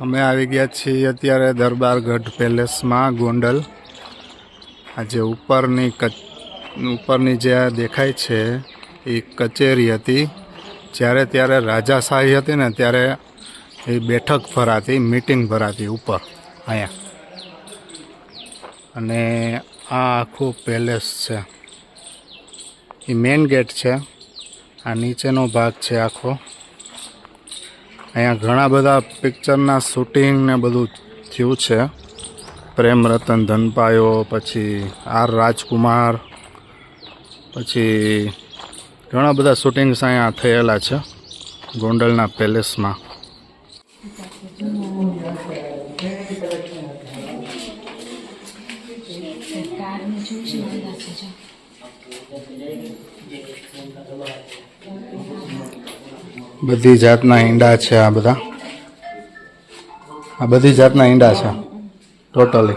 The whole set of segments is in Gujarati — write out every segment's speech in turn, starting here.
અમે આવી ગયા છીએ અત્યારે દરબારગઢ પેલેસમાં, ગોંડલ. આ જે ઉપરની ઉપરની જે દેખાય છે, એ કચેરી હતી. જ્યારે ત્યારે રાજાશાહી હતી ને, ત્યારે એ બેઠક ભરાતી મિટિંગ ભરાતી ઉપર, અહીંયા. અને આ આખું પેલેસ છે. એ મેઇન ગેટ છે. આ નીચેનો ભાગ છે આખો. અહીંયા ઘણા બધા પિક્ચરના શૂટિંગ ને બધું થયું છે. પ્રેમ રતન ધનપાયો, પછી આર રાજકુમાર, પછી ઘણા બધા શૂટિંગ્સ અહીંયા થયેલા છે ગોંડલના પેલેસમાં કારને જોઈશે બધા છે જો બધી જાતના ઈંડા છે આ બધા. આ બધી જાતના ઈંડા છે ટોટલી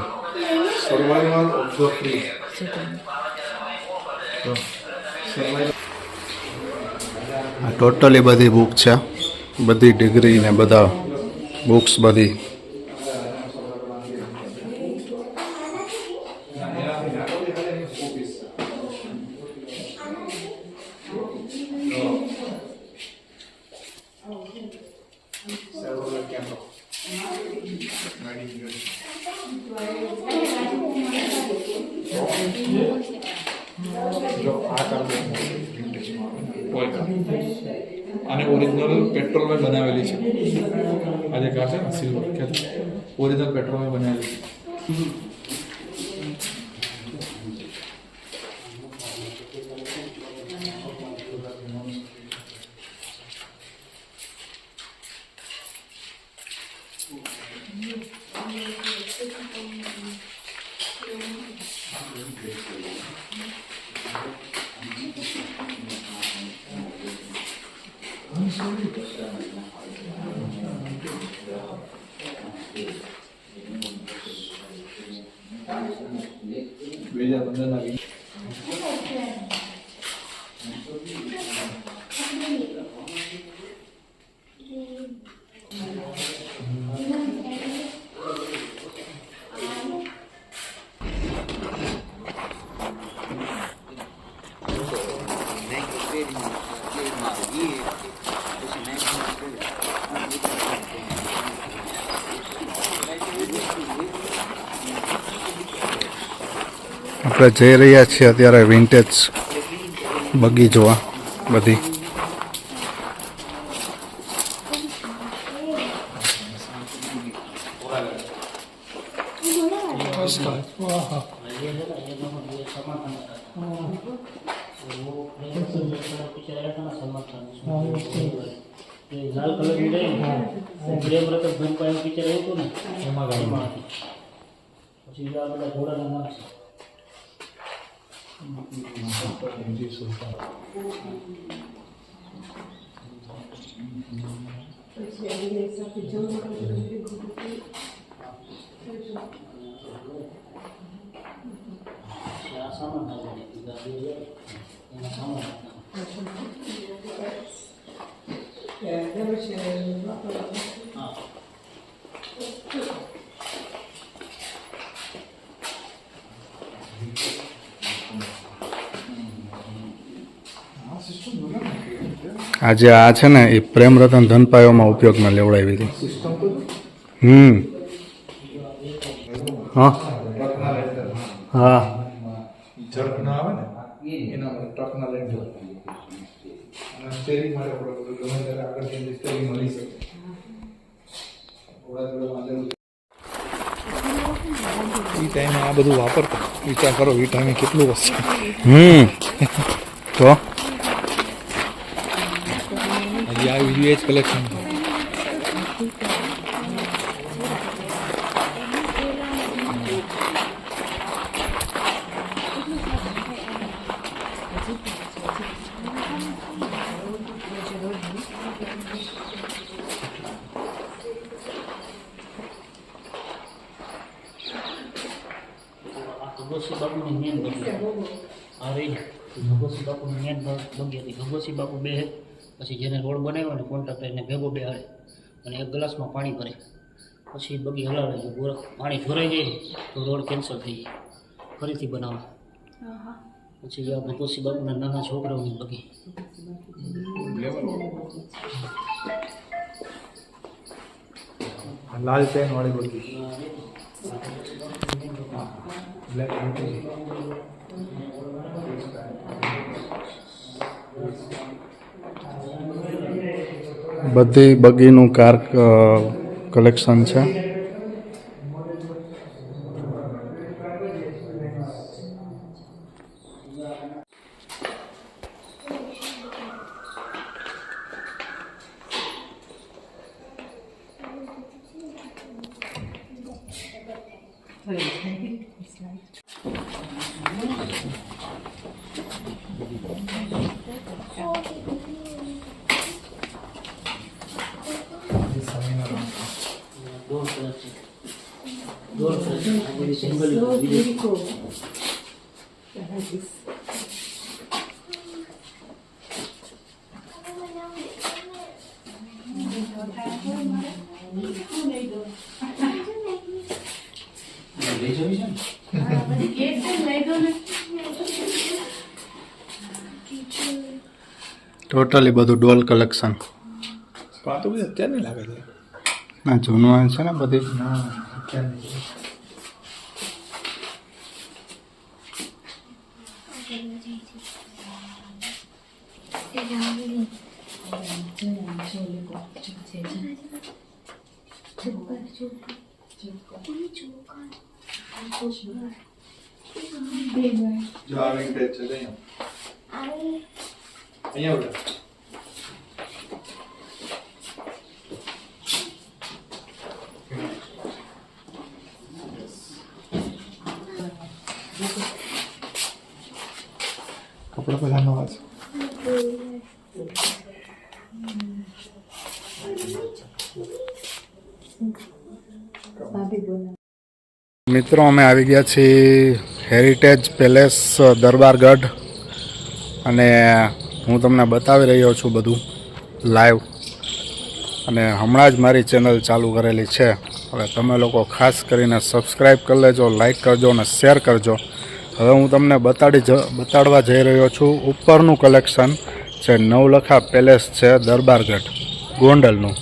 ટોટલી બધી બુક છે. બધી ડિગ્રી ને બધા બુક્સ બધી. અને ઓરિજિનલ પેટ્રોલમાં બનાવેલી છે. આજે છે સિલ્વર ઓરિજિનલ પેટ્રોલમાં બનાવેલી છે. bella. આપણે જઈ રહ્યા છીએ અત્યારે વિન્ટેજ બગી જોવા બધી. પછી આ બધા ઘોડાના નામ છે પછી આ સામાન આવે એમાં સામાન આજે આ છે ને એ પ્રેમ રતન ધનપાયોમાં ઉપયોગમાં લેવડાવી હતી. હમ. હા. હા. એ ટાઈમે આ બધું વાપરતા. વિચાર કરો એ ટાઈમે કેટલું વસ્તુ. હમ. તો? આ વીડિયો કલેક્શન ભગવતસિંહ બાપુની મેન બગી આ રહી ભગવતસિંહ બાપુની મેન બગી હતી. ભગવતસિંહ બાપુ બે પછી જેને રોડ બનાવ્યો ને કોન્ટ્રાક્ટર એને ભેગો બે હારે અને એક ગ્લાસમાં પાણી ભરે. પછી બગી હલાવે જો પાણી ભરાઈ જાય તો રોડ કેન્સલ થઈ જાય. ફરીથી બનાવે. પછી આ ભગવતસિંહ બાપુના નાના છોકરાઓની બગી. લાલ પેન વાળી બગી. બ્લેક બધી બગીનું કાર કલેક્શન છે. ટોટલી બધું ડોલ કલેક્શન તો બધી અત્યારે લાગે છે ના જૂનું છે ને બધી? ના અત્યારે નહીં જો આ વિન્ટેજ છે તો અહીંયા અહીંયા ઉડા કપડા પહેલા નવા મિત્રો, અમે આવી ગયા છીએ હેરિટેજ પેલેસ દરબારગઢ. અને હું તમને બતાવી રહ્યો છું બધું લાઈવ અને હમણાં જ મારી ચેનલ ચાલુ કરેલી છે. હવે તમે લોકો ખાસ કરીને સબસ્ક્રાઈબ કરી લેજો લાઈક કરજો અને શેર કરજો. હવે હું તમને બતાડી બતાડવા જઈ રહ્યો છું. ઉપરનું કલેક્શન જે નવલખા પેલેસ છે દરબારગઢ, ગોંડલનું.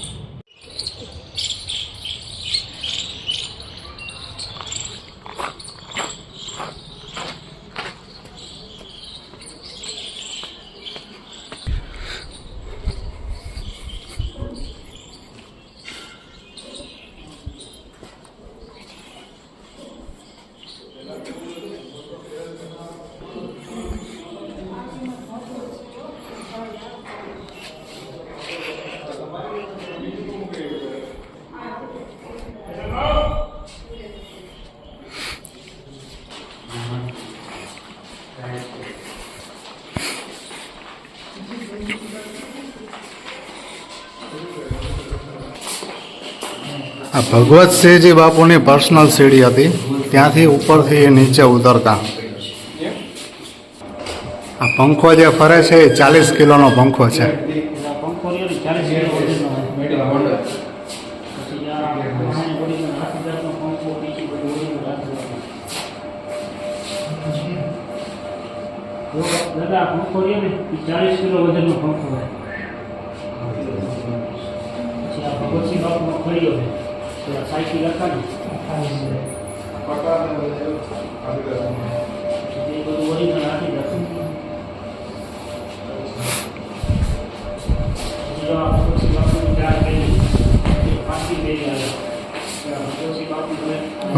આ ભગવતસિંહજી બાપુની પર્સનલ સીડી હતી. ત્યાંથી ઉપરથી એ નીચે ઉતરતા. આ પંખો જે ફરે છે એ ચાલીસ કિલોનો પંખો છે. ચાલીસ કિલો વજનનો પંખો હોય ભગવતસિંહ બાપુનો ખડીયો હતા ને એ બધું ઓરિજિનલ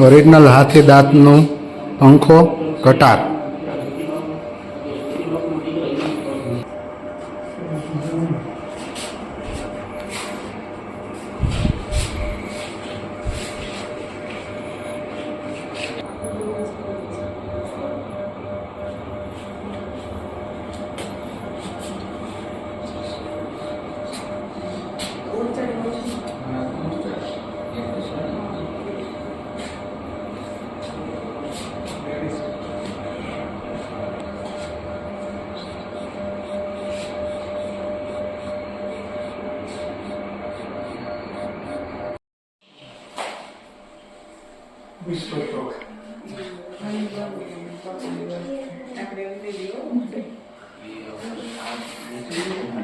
ઓરિજિનલ હાથી દાંતનું પંખો કટાર.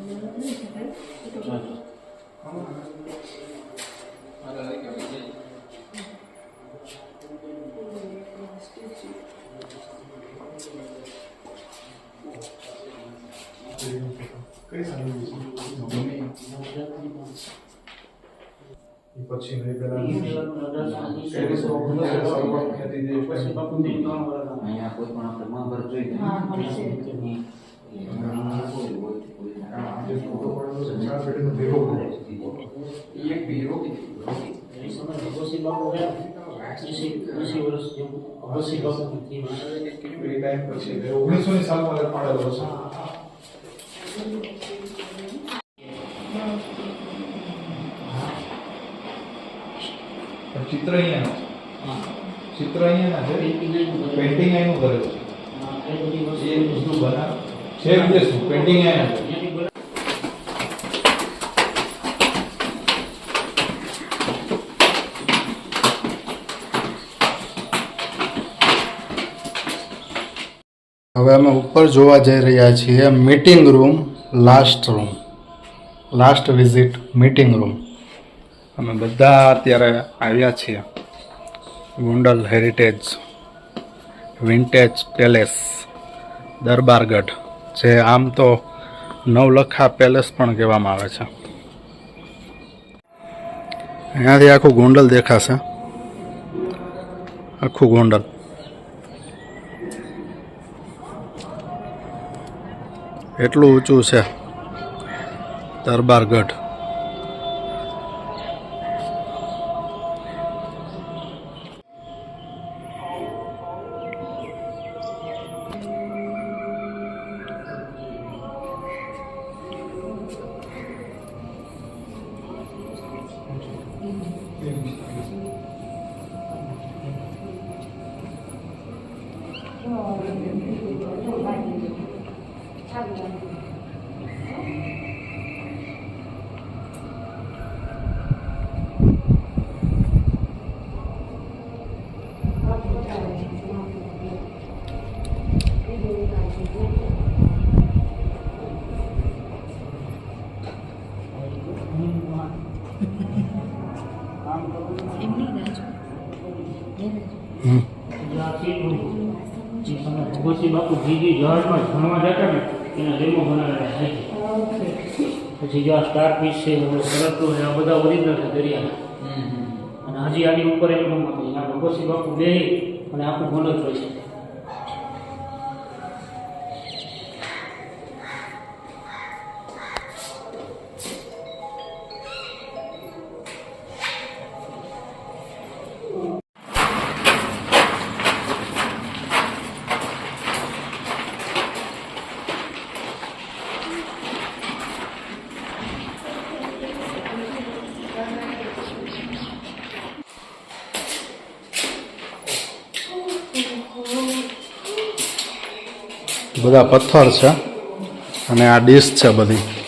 પેલા પછી બાપુ બે ત્રણ વર્ષ અહીંયા કોઈ પણ આપણે મહાભારત જોઈ લે. હા મળશે ઓગણીસો ની સાલમાં લખાડેલો છે. ચિત્ર અહીંયા હા ચિત્ર અહીંયા છે પેન્ટિંગ અહીંનું કરેલું છે એ બધું વસ્તુ એ વસ્તુ બનાવ. અહીંયા છે ત્યાંથી બધા હવે અમે ઉપર જોવા જઈ રહ્યા છીએ meeting room last room last visit meeting room અમે બધા અત્યારે આવ્યા છીએ Gondal heritage vintage palace Darbargadh. જે આમ તો નવલખા પેલેસ પણ કહેવામાં આવે છે. અહીંયાથી આખું ગોંડલ દેખાશે. આખું ગોંડલ. એટલું ઊંચું છે દરબારગઢ. ભગવતસિંહ બાપુ જીજી જહાજમાં ભણવા જતા ને એના ડેમો બનાવેલા પછી જો આ સ્ટાર પીસ છે આ બધા ઓરિજિનલ છે દરિયાના અને હજી આની ઉપર એક રૂમ એના ભગવતસિંહ બાપુ બે અને આખું ગોંડલ હોય છે. બધા પથ્થર છે અને આ ડીશ છે બધી.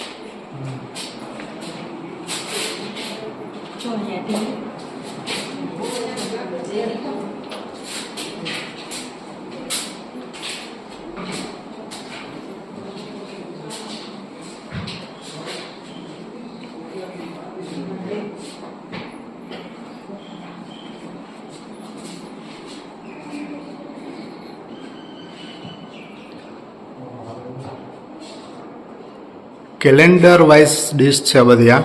કેલેન્ડર વાઇઝ ડીશ છે બધી આ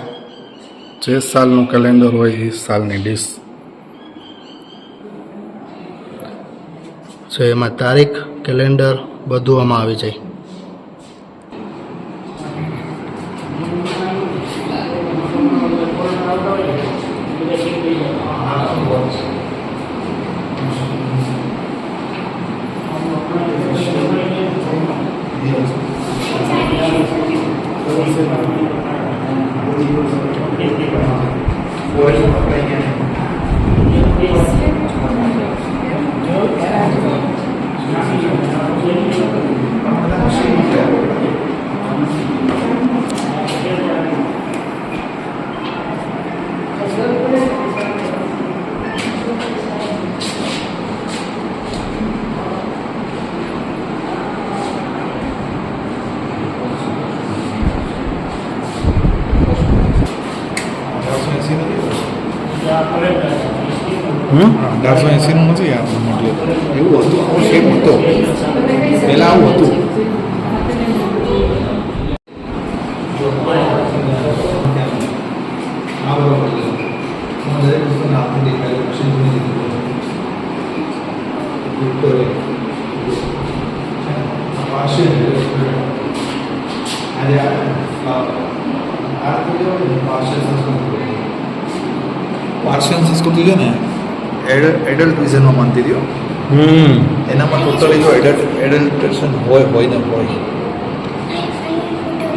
જે સાલનું કેલેન્ડર હોય એ સાલની ડીશ છે એમાં તારીખ કેલેન્ડર બધું આમાં આવી જાય. હમ અઢારસો એંસીનું નથી આ મોડેલ એવું હતું આવો શેપ હતો પહેલાં આવું હતું આ બરોબર છે દરેક વસ્તુને આપણે દેખાય મશીન જોઈને પાર્શિયન સંસ્કૃતિ છે ને એડલ્ટ વિઝનમાં માનતી રહ્યો. હમ. એનામાં ટોટલી જો એડલ્ટ એડલ્ટેશન હોય હોય ને હોય.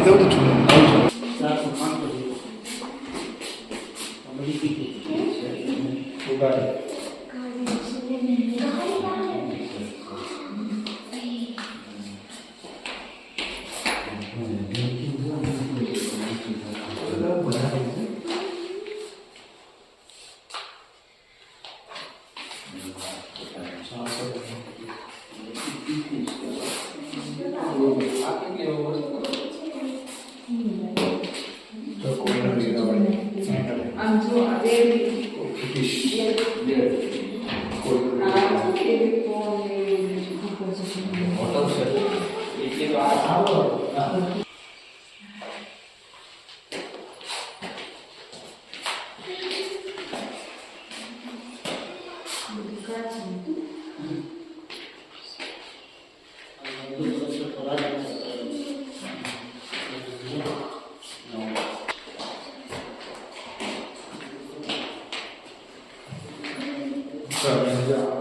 એવું તો છું ચારસો પાંચસો જેવું. આ બધી ટિકિટ.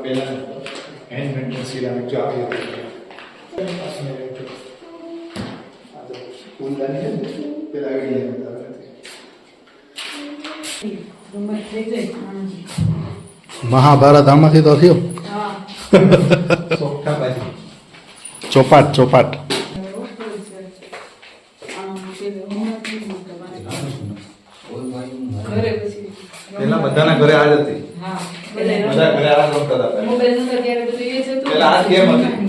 પહેલાં હેન્ડ મેન્ટેન સિરામિક જો આવી હતી ફૂલદાની છે ને પેલા આઈડિયા રમત થઈ જાય આનંદ. મહાભારત આમાંથી તો થયો. હા સોફ્ટા બાજી ચોપાટ ચોપાટ. આમ પેલું બધાના ઘરે આજ હતી. બધા ઘરે આ જ રમતા હતા પહેલા. મોબાઈલ નતો ત્યારે બધું એ જ હતું પહેલા આ કેમ હતી.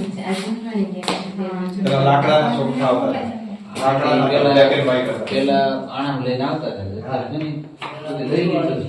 પેલા લાકડા ચોખા હતા લાકડાના પેલા- પેલા આણંદ લઈને આવતા હતા. લઈ લીધું.